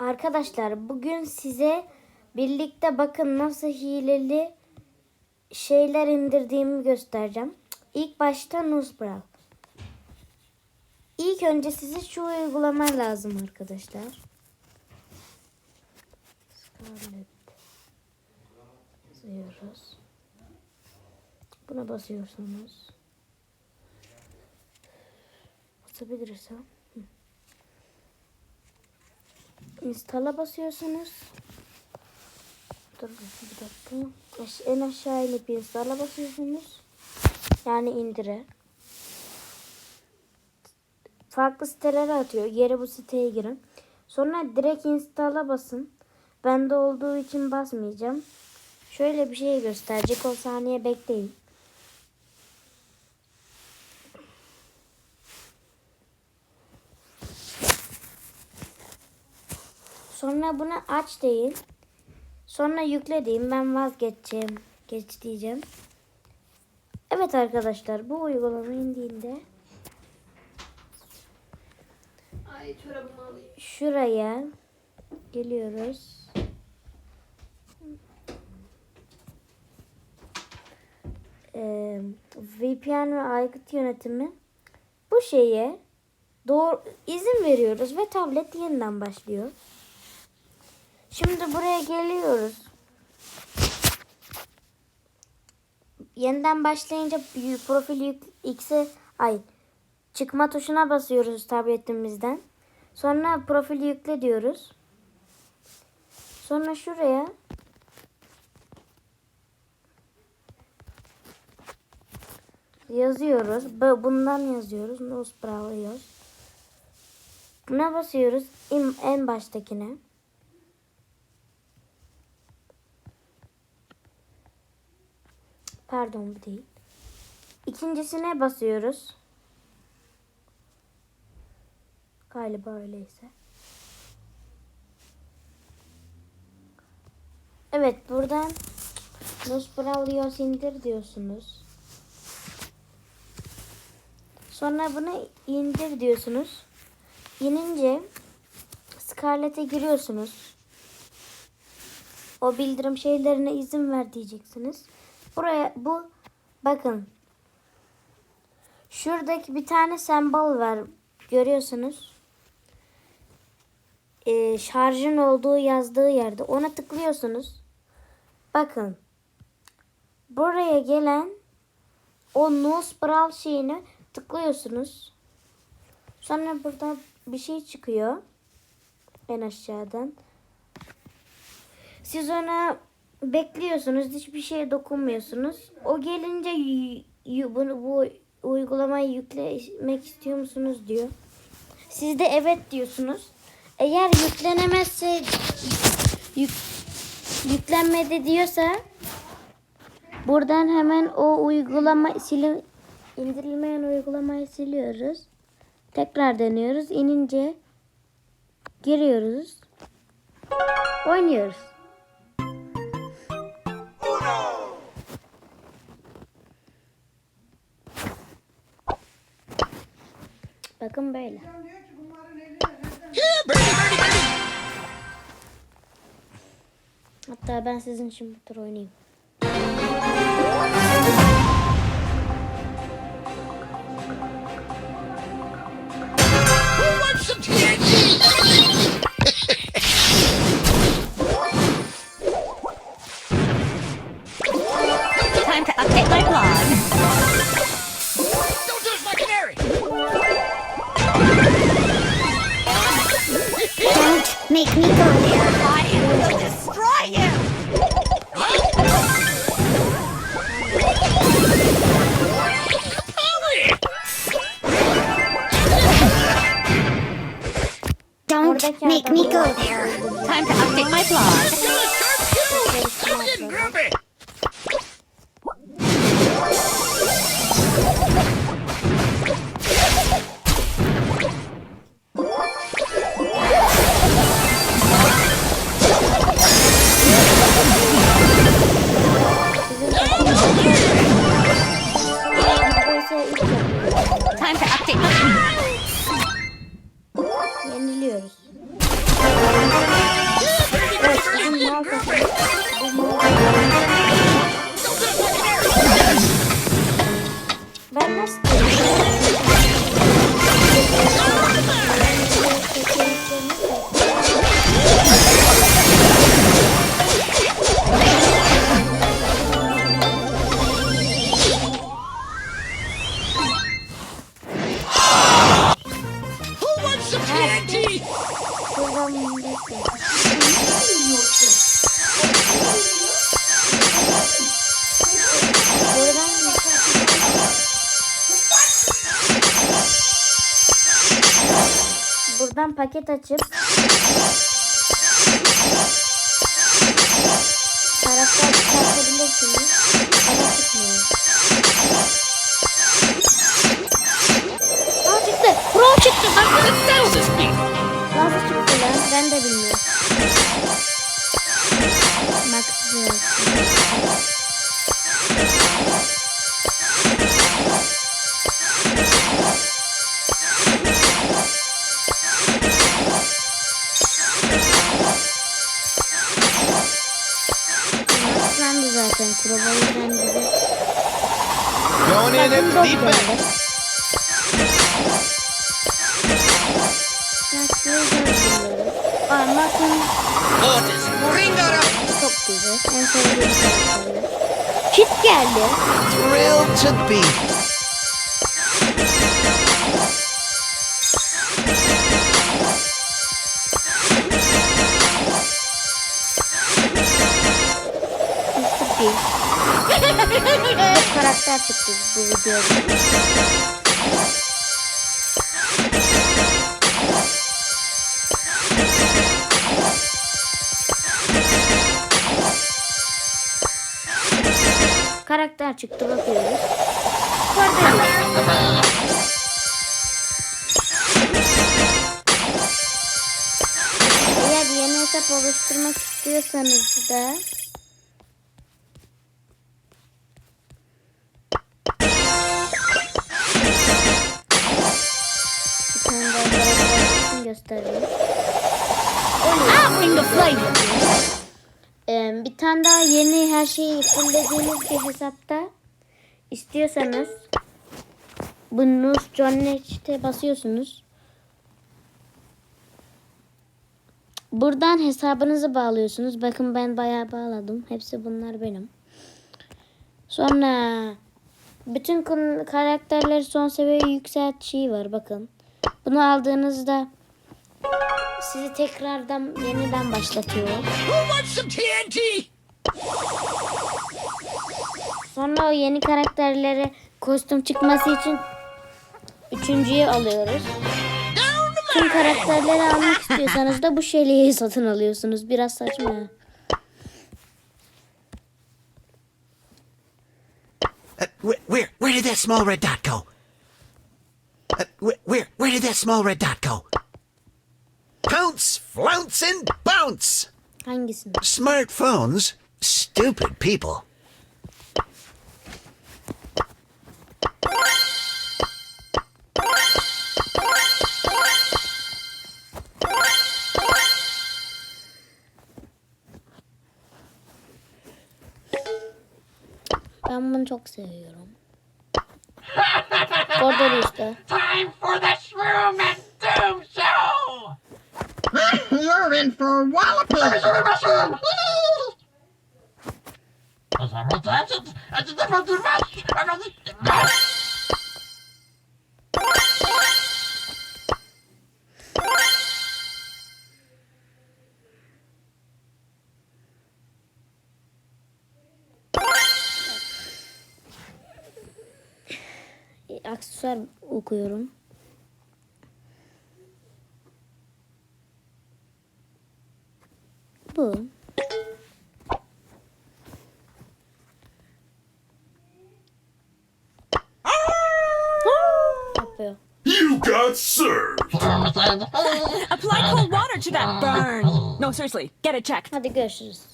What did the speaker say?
Arkadaşlar bugün size birlikte bakın nasıl hileli şeyler indirdiğimi göstereceğim. İlk başta Nuzbrawl. İlk önce size şu uygulama lazım arkadaşlar. Scarlet yazıyoruz. Buna basıyorsunuz. Basabilirsem. Install'a basıyorsunuz. Dur bir dakika. En aşağı inip install'a basıyorsunuz. Yani indire. Farklı sitelere atıyor. Geri bu siteye girin. Sonra direkt install'a basın. Bende olduğu için basmayacağım. Şöyle bir şey gösterecek. O saniye bekleyin. Sonra bunu aç deyin. Sonra yükle deyin. Ben vazgeçeceğim. Geç diyeceğim. Evet arkadaşlar bu uygulama indiğinde Ay şuraya geliyoruz. Ee, VPN ve aygıt yönetimi bu şeye doğru izin veriyoruz ve tablet yeniden başlıyor. Şimdi buraya geliyoruz. Yeniden başlayınca profil X'e ay çıkma tuşuna basıyoruz tabletimizden. Sonra profil yükle diyoruz. Sonra şuraya yazıyoruz. Bu- Bundan yazıyoruz. Nos Bravo yaz. Buna basıyoruz. En baştakine. Pardon bu değil. İkincisine basıyoruz. Galiba öyleyse. Evet buradan Nos Braulio indir diyorsunuz. Sonra bunu indir diyorsunuz. İnince Scarlet'e giriyorsunuz. O bildirim şeylerine izin ver diyeceksiniz. Buraya bu bakın. Şuradaki bir tane sembol var. Görüyorsunuz. Ee, şarjın olduğu yazdığı yerde. Ona tıklıyorsunuz. Bakın. Buraya gelen o Nose Brawl şeyini tıklıyorsunuz. Sonra burada bir şey çıkıyor. En aşağıdan. Siz ona bekliyorsunuz. Hiçbir şeye dokunmuyorsunuz. O gelince bunu bu uygulamayı yüklemek istiyor musunuz diyor. Siz de evet diyorsunuz. Eğer yüklenemezse yük, yüklenmedi diyorsa buradan hemen o uygulama silin indirilmeyen uygulamayı siliyoruz. Tekrar deniyoruz. İnince giriyoruz. Oynuyoruz. Bakın böyle. Hatta ben sizin için bir tur oynayayım. Make me go there. Time to update my blog. Paket açıp bilmiyorum. Aa Max'ın Otis, up. çok güzel. En sevdiğim karakterler. Kit geldi. Thrilled to be. Mr. P. Çok karakter çıktı bu videoda. Karakter çıktı bakıyoruz. Yeni hesap oluşturmak istiyorsanız da göstereyim. Ee, bir tane daha yeni her şeyi fullediğiniz bir hesapta istiyorsanız bunu John Next'e basıyorsunuz. Buradan hesabınızı bağlıyorsunuz. Bakın ben bayağı bağladım. Hepsi bunlar benim. Sonra bütün karakterleri son seviye yükselt şeyi var bakın. Bunu aldığınızda sizi tekrardan yeniden başlatıyor. Who wants some TNT? Sonra o yeni karakterlere kostüm çıkması için üçüncüyü alıyoruz. Tüm karakterleri almak istiyorsanız da bu şeliği satın alıyorsunuz. Biraz saçma. Uh, where, where, where did that small red dot go? Uh, where, where, where did that small red dot go? Pounce, flounce, and bounce. Hangisini? Smartphones? Stupid people. Ben bunu çok seviyorum. Orada işte. Time for the Shroom and İn for walloping! Aksesuar okuyorum. Got served. Apply cold water to that burn. No, seriously, get it checked. Hadi görüşürüz.